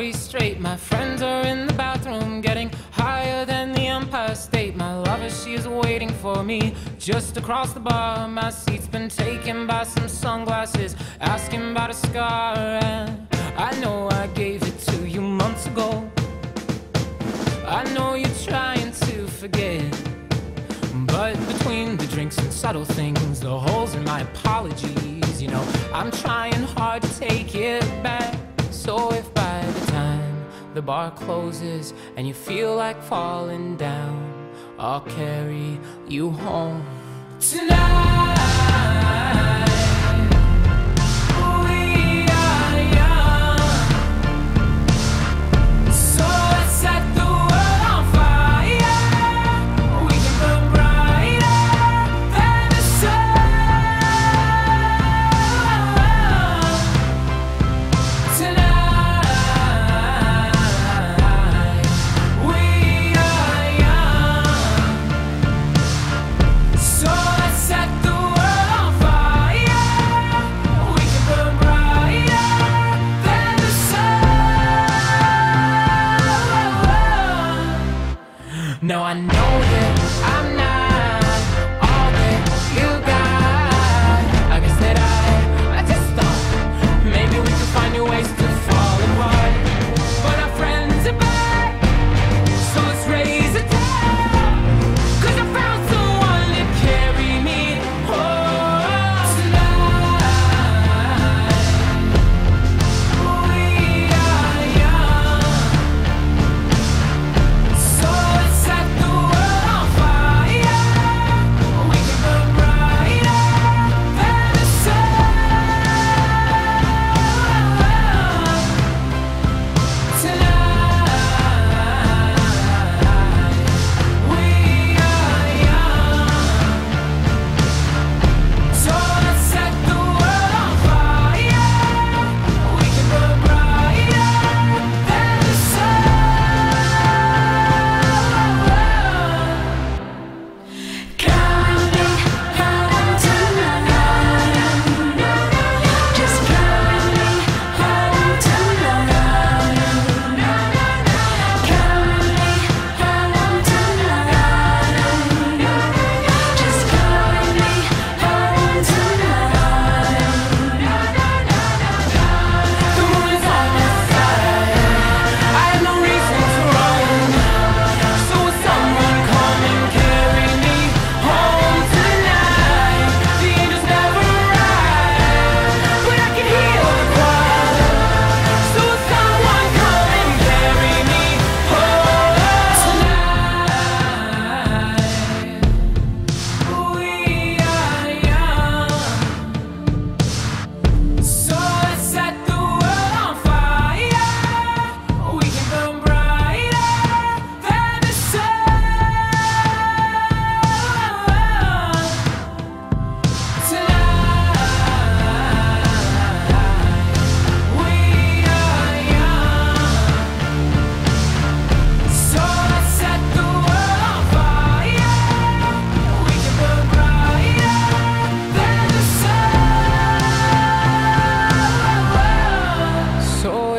story straight. My friends are in the bathroom, getting higher than the Empire State. My lover, she's waiting for me just across the bar. My seat's been taken by some sunglasses, asking about a scar. And I know I gave it to you months ago. I know you're trying to forget. But between the drinks and subtle things, the holes in my apologies, you know, I'm trying hard to take it back the bar closes and you feel like falling down, I'll carry you home tonight.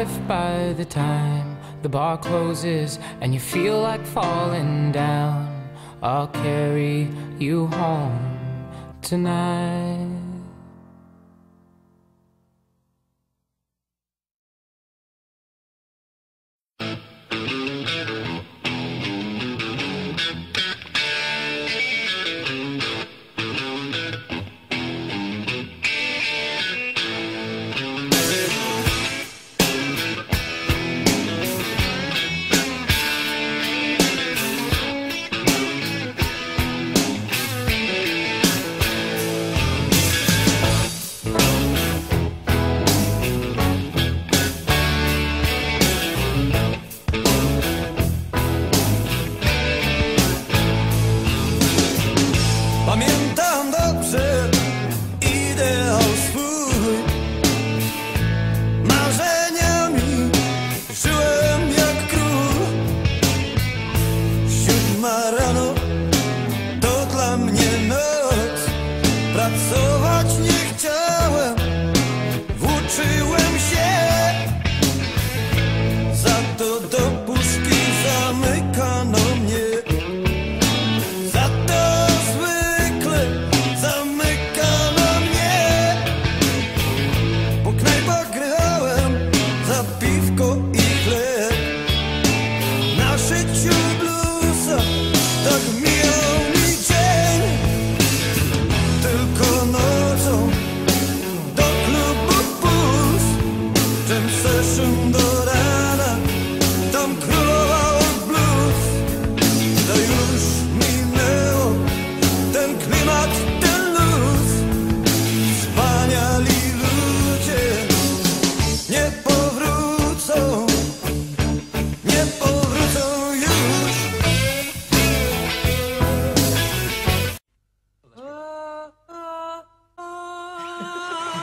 if by the time the bar closes and you feel like falling down, I'll carry you home tonight. Marano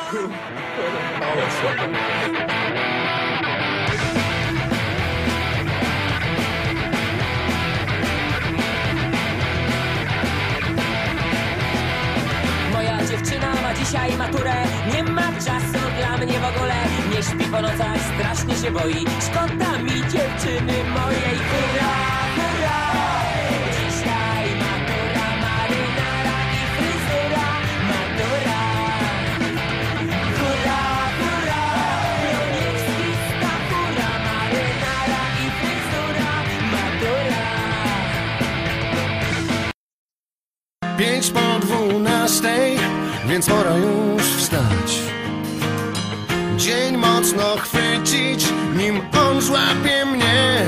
Moja dziewczyna ma dzisiaj maturę. Nie ma czasu dla mnie w ogóle. Nie śpi po nocach, strasznie się boi. Szkoda mi dziewczyny mojej więc pora już wstać. Dzień mocno chwycić, nim on złapie mnie.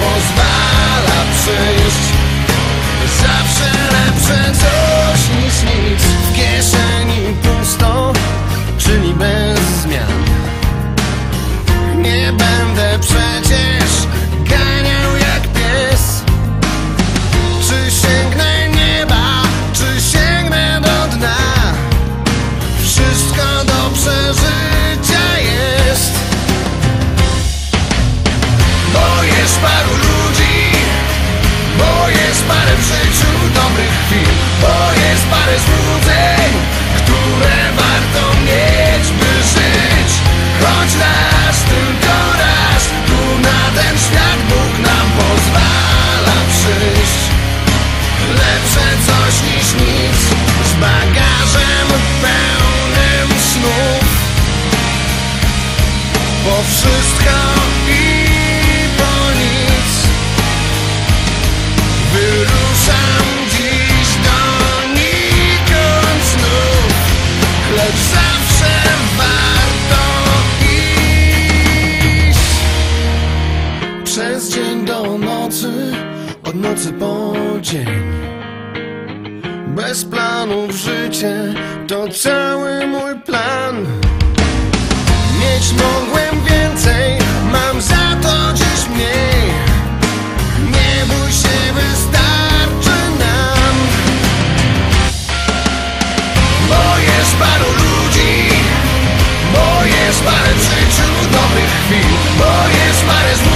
Pozwala przyjść chwil Bo jest parę złudzeń Które warto mieć, by żyć. Choć raz, tylko raz Tu na ten świat Bóg nam pozwala przyjść. Lepsze coś niż nic Z bagażem pełnym snów. Po wszystko nocy po dzień. Bez planów życie to cały mój plan. Mieć mogłem więcej, mam za to dziś mniej. Nie bój się, wystarczy nam. Bo jest paru ludzi Bo jest parę życiu dobrych chwil. Bo jest parę złudzeń